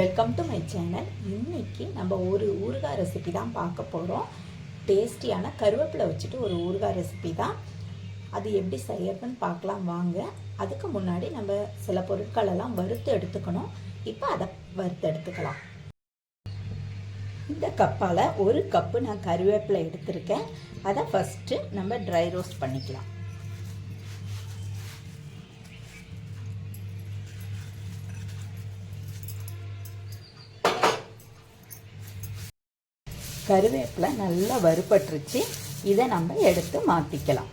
Welcome to my channel இன்றைக்கி நம்ம ஒரு ஊறுகாய் ரெசிபி தான் பார்க்க போகிறோம் டேஸ்டியான கருவேப்பிலை வச்சுட்டு ஒரு ஊறுகாய் ரெசிபி தான். அது எப்படி செய்யறதுன்னு பார்க்கலாம் வாங்க. அதுக்கு முன்னாடி நம்ம சில பொருட்களெல்லாம் வறுத்து எடுத்துக்கணும். இப்போ அதை வறுத்து எடுத்துக்கலாம். இந்த கப்பால் ஒரு கப்பு நான் கருவேப்பிலை எடுத்திருக்கேன். அதை ஃபஸ்ட்டு நம்ம ட்ரை ரோஸ்ட் பண்ணிக்கலாம். கருவேப்பிலை நல்லா வறுபட்டுருச்சு. இதை நம்ம எடுத்து மாற்றிக்கலாம்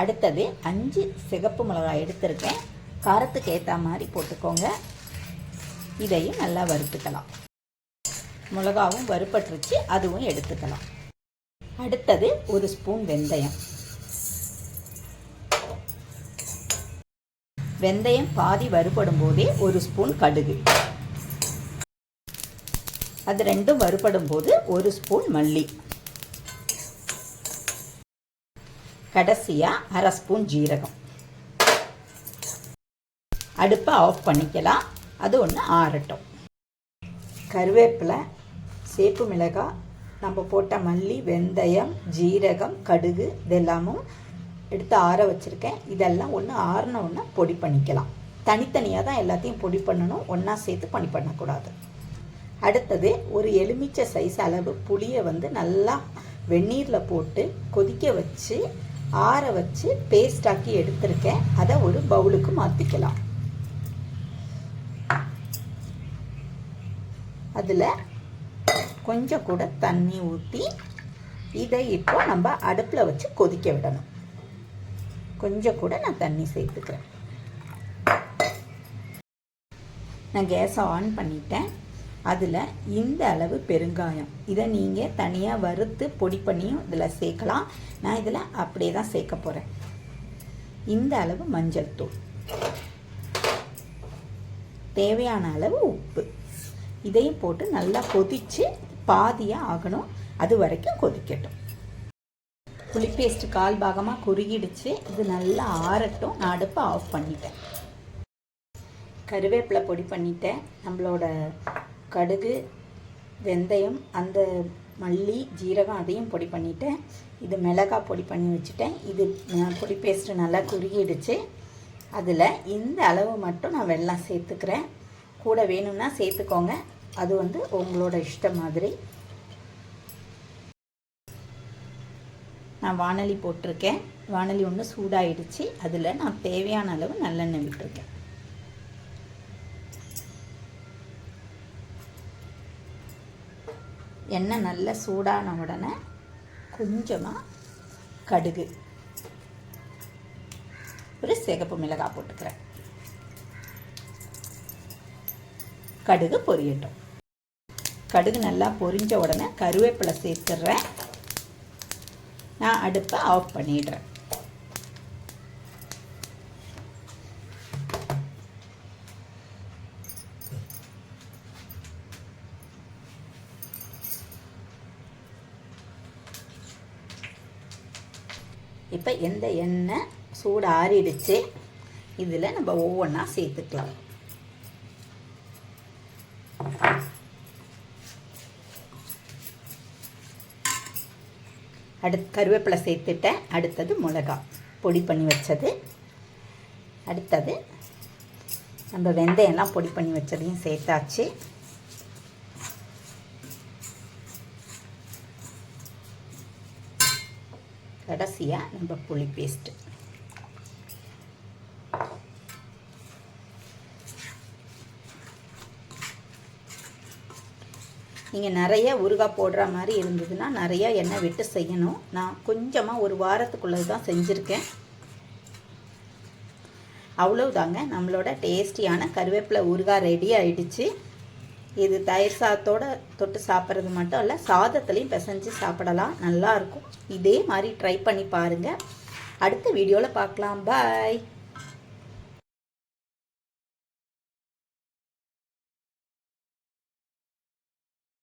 அடுத்தது அஞ்சு சிகப்பு மிளகாய் எடுத்திருக்கேன். காரத்துக்கு ஏற்ற மாதிரி போட்டுக்கோங்க. இதையும் நல்லா வறுத்துக்கலாம். மிளகாவும் வறுபட்டுருச்சு அதுவும் எடுத்துக்கலாம். அடுத்தது ஒரு ஸ்பூன் வெந்தயம். வெந்தயம் பாதி வறுபடும் போதே ஒரு ஸ்பூன் கடுகு. அது ரெண்டும் வறுபடும் போது ஒரு ஸ்பூன் மல்லி. கடைசியாக அரை ஸ்பூன் ஜீரகம். அடுப்பை ஆஃப் பண்ணிக்கலாம். அது ஒன்று ஆறட்டும். கருவேப்பிலை சேப்பு மிளகாய் நம்ம போட்ட மல்லி வெந்தயம் ஜீரகம் கடுகு இதெல்லாமும் எடுத்து ஆற வச்சுருக்கேன். இதெல்லாம் ஒன்று ஆறின ஒன்று பொடி பண்ணிக்கலாம். தனித்தனியாக தான் எல்லாத்தையும் பொடி பண்ணணும். ஒன்றா சேர்த்து பண்ணி பண்ணக்கூடாது. அடுத்தது ஒரு எலுமிச்சை சைஸ் அளவு புளியை வந்து நல்லா வெந்நீரில் போட்டு கொதிக்க வச்சு ஆற வச்சு பேஸ்டாக்கி எடுத்திருக்கேன். அதை ஒரு பவுலுக்கு மாற்றிக்கலாம் அதில் கொஞ்சம் கூட தண்ணி ஊற்றி இதை இப்போ நம்ம அடுப்பில் வச்சு கொதிக்க விடணும். கொஞ்சம் கூட நான் தண்ணி சேர்த்துக்கிறேன். நான் கேஸை ஆன் பண்ணிட்டேன். அதில் இந்த அளவு பெருங்காயம். இதை நீங்கள் தனியாக வறுத்து பொடி பண்ணியும் இதில் சேர்க்கலாம். நான் இதில் அப்படியே தான் சேர்க்க போகிறேன் இந்த அளவு மஞ்சள் தூள். தேவையான அளவு உப்பு. இதையும் போட்டு நல்லா கொதித்து பாதியாக ஆகணும். அது வரைக்கும் கொதிக்கட்டும். புளி பேஸ்ட் கால் பாகமாக குறுகிடுச்சு. இது நல்லா ஆறட்டும். நான் அடுப்பை ஆஃப் பண்ணிட்டேன். கருவேப்பிலை பொடி பண்ணிட்டேன். நம்மளோட கடுகு வெந்தயம் அந்த மல்லி ஜீரகம் அதையும் பொடி பண்ணிட்டேன். இது மிளகாய் பொடி பண்ணி வச்சுட்டேன். இது பொடி பேஸ்ட்டு நல்லா குறுகிடுச்சு. அதில் இந்த அளவு மட்டும் நான் வெள்ளம் சேர்த்துக்கிறேன். கூட வேணும்னா சேர்த்துக்கோங்க. அது வந்து உங்களோட இஷ்டம் மாதிரி. நான் வானலி போட்டிருக்கேன். வானலி ஒன்று சூடாயிடுச்சு. அதில் நான் தேவையான அளவு நல்லெண்ணெய் விட்டுருக்கேன். எண்ணெய் நல்லா சூடான உடனே கொஞ்சமாக கடுகு. ஒரு சிகப்பு மிளகாய் போட்டுக்கிறேன். கடுகு பொரியட்டும். கடுகு நல்லா பொரிஞ்ச உடனே கருவேப்பிலை சேர்த்துடுறேன் நான் அடுப்பை ஆஃப் பண்ணிடுறேன். இப்போ எந்த எண்ணெய் சூடு ஆறிடுச்சு. இதில் நம்ம ஒவ்வொன்றா சேர்த்துக்கலாம். அடுத்து கருவேப்பிலை சேர்த்துட்டேன். அடுத்தது மிளகா பொடி பண்ணி வச்சது. அடுத்தது நம்ம வெந்தயம்லாம் பொடி பண்ணி வச்சதையும் சேர்த்தாச்சு. கடைசியாக நம்ம புளி பேஸ்ட்டு நீங்கள் நிறைய ஊறுகாய் போடுற மாதிரி இருந்ததுன்னா நிறைய எண்ணெய் விட்டு செய்யணும். நான் கொஞ்சமாக ஒரு வாரத்துக்குள்ளது தான் செஞ்சுருக்கேன். அவ்வளவுதாங்க. நம்மளோட டேஸ்டியான கருவேப்பிலை ஊறுகாய் ரெடி ஆயிடுச்சு. இது தயிர் சாதத்தோட தொட்டு சாப்பிட்றது மட்டும் இல்லை சாதத்துலேயும் பிசைஞ்சு சாப்பிடலாம். நல்லாயிருக்கும் இதே மாதிரி ட்ரை பண்ணி பாருங்கள் அடுத்த வீடியோவில் பார்க்கலாம். பாய்